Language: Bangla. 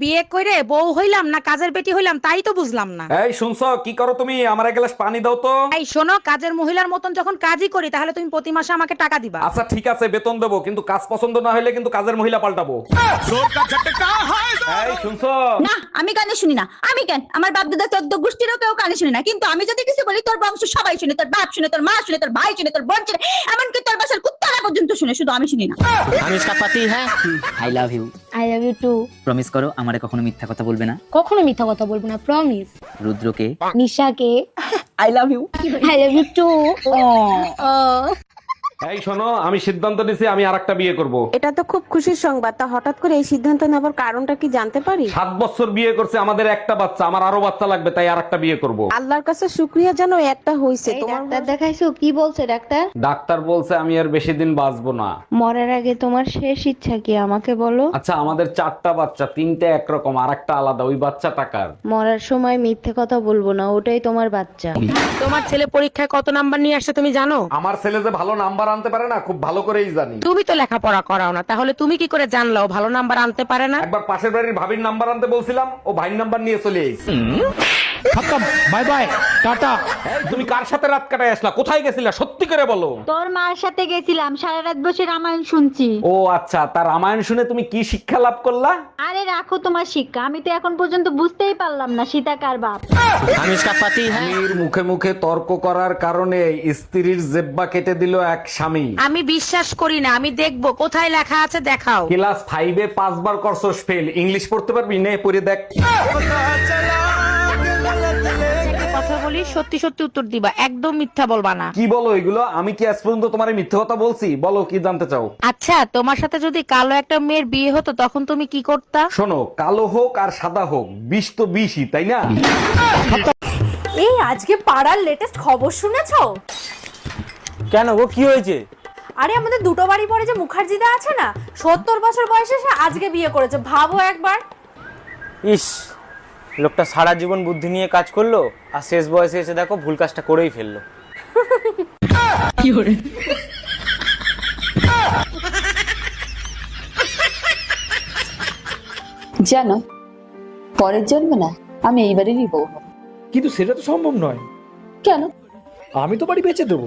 বিয়ে করে বউ হইলাম না কাজের বেটি হইলাম তাই তো বুঝলাম না। এই শুনছো? কি করো তুমি? আমার এক গ্লাস পানি দাও তো। এই শোনো কাজের মহিলার মতন যখন কাজই করি তাহলে তুমি প্রতি মাসে আমাকে টাকা দিবা। আচ্ছা ঠিক আছে বেতন দেবো কিন্তু কাজ পছন্দ না হলে কিন্তু কাজের মহিলা পাল্টাবো। এই শুনছো? না আমি কানে শুনি না। আমি কেন? আমার বাপ দাদা চোদ্দ গোষ্ঠীরও কেউ কানে শুনি না। কিন্তু আমি যদি কিছু বলি তোর বংশ সবাই শুনে তোর বাপ শুনে তোর মা শুনে তোর ভাই শুনে তোর বোন শুনে এমনকি তোর শুনে শুধু আমি শুনি না। আমি পাতি হ্যাঁ? I love you I love you too promise করো আমারে কখনো মিথ্যা কথা বলবে না। কখনো মিথ্যা কথা বলব না প্রমিস রুদ্রকে নিশাকে। I love you I love you too এই শোনো আমি সিদ্ধান্ত নিছি আমি আর একটা বিয়ে করব। এটা তো খুব খুশির সংবাদ। তা হঠাৎ করে এই সিদ্ধান্ত নেবার কারণটা কি জানতে পারি? সাত বছর বিয়ে করছে আমাদের একটা বাচ্চা আমার আরও বাচ্চা লাগবে তাই আর একটা বিয়ে করব। আল্লাহর কাছে শুক্রিয়া জানো একটা হইছে। তোমার ডাক্তার দেখাইছো? কি বলছে ডাক্তার? ডাক্তার বলছে আমি আর বেশি দিন বাঁচবো না। মরার আগে তোমার শেষ ইচ্ছা কি আমাকে বলো? আচ্ছা আমাদের চারটা বাচ্চা তিনটে একরকম আর একটা আলাদা ওই বাচ্চা টাকার মরার সময় মিথ্যে কথা বলব না ওটাই তোমার বাচ্চা। তোমার ছেলে পরীক্ষায় কত নাম্বার নিয়ে আসছে তুমি জানো? আমার ছেলে যে ভালো নাম্বার আনতে পারে না খুব ভালো করেই জানি। তুমি তো লেখাপড়া করাও না তাহলে তুমি কি করে জানলো ভালো নাম্বার আনতে পারে না? একবার পাশের বাড়ির ভাবির নাম্বার আনতে বলছিলাম ও ভাইয়ের নাম্বার নিয়ে চলে এসেছি। খতম বাই বাই টাটা। তুমি কার সাথে রাত কাটায় আসলা? কোথায় গেছিলা? সত্যি করে বলো। তোর মার সাথে গেছিলাম সারা রাত বসে রামায়ণ শুনছি। ও আচ্ছা তার রামায়ণ শুনে তুমি কি শিক্ষা লাভ করলা? আরে রাখো তোমার শিক্ষা আমি তো এখন পর্যন্ত বুঝতেই পারলাম না সীতা কার বাপ। আমি কাপাতি স্বামীর হ্যাঁ। মুখে মুখে তর্ক করার কারণে স্ত্রীর জেব্বা কেটে দিল এক স্বামী। আমি বিশ্বাস করি না আমি দেখব কোথায় লেখা আছে দেখাও। ক্লাস ফাইভে পাঁচবার করছস ফেল ইংলিশ পড়তে পারবি? নে পড়ে দেখ। সত্যি সত্যি উত্তর দিবা একদম মিথ্যা বলবা না। কি বলো এগুলো? আমি কি আজ পর্যন্ত তোমার মিথ্যে কথা বলছি? বলো কি জানতে চাও? আচ্ছা তোমার সাথে যদি কালো একটা মেয়ের বিয়ে হতো তখন তুমি কি করতা? শোনো কালো হোক আর সাদা হোক বিষ তো বিষই তাই না? এই আজকে পাড়ার লেটেস্ট খবর শুনেছো? কেন গো কি হয়েছে? আরে আমাদের দুটো বাড়ি পরে যে মুখার্জিদা আছে না সত্তর বছর বয়সে সে আজকে বিয়ে করেছে ভাবো একবার। ইস লোকটা সারা জীবন বুদ্ধি নিয়ে কাজ করল আর শেষ বয়সে এসে দেখো ভুল কাজটা করেই ফেলল। জানো পরের জন্ম না আমি এইবারেরই বউ কিন্তু সেটা তো সম্ভব নয়। কেন? আমি তো বাড়ি বেঁচে দেবো।